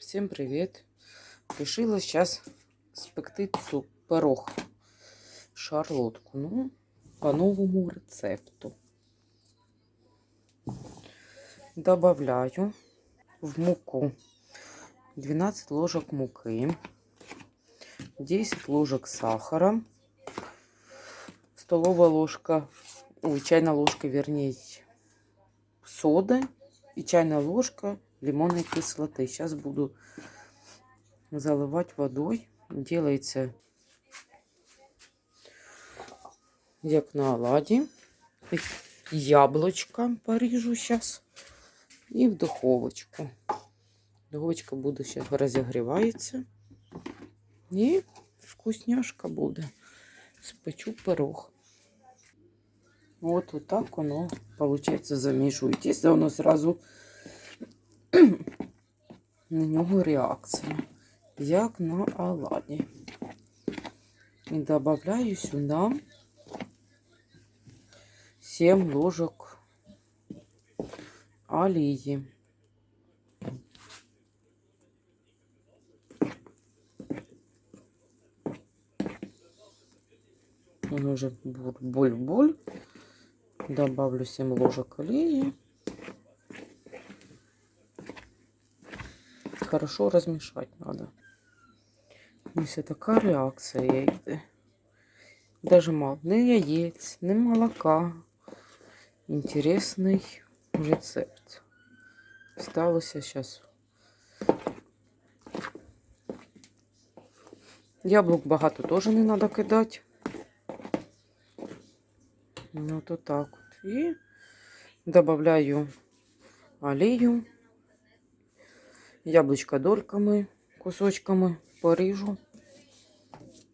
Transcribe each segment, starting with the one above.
Всім привіт! Решила зараз спекти пирог шарлотку. Ну, по новому рецепту. Добавляю в муку 12 ложек муки, 10 ложек сахара, столовая ложка, ой, чайная ложка, вернее, соды и чайная ложка лимонной кислоты. Сейчас буду заливать водой. Делается як на оладі. Яблочко поріжу зараз. І в духовочку. Духовочка буде зараз розігрівається. І вкусняшка буде. Спечу пирог. От вот так воно, получается, замішують. Якщо воно сразу на нього реакція, як на оладі. І додаю сюди 7 ложок олії. Он уже буль-буль. Добавлю 7 ложек олії. Хорошо размешать надо. Ось така реакція йде. Даже мало не яєць, не молока. Інтересний рецепт. Сталося зараз. Яблук багато теж не треба кидати. Ну, то так от. І додаю олію. Яблучко дольками, кусочками поріжу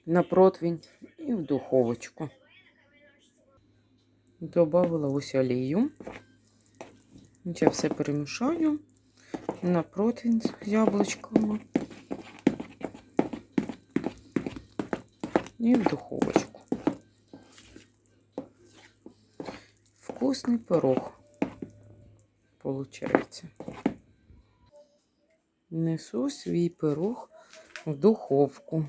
на противень і в духовочку. Добавила ось олію. Я все перемішаю на противень з яблучками і в духовочку. Вкусний пирог получається. Несу свій пирог в духовку.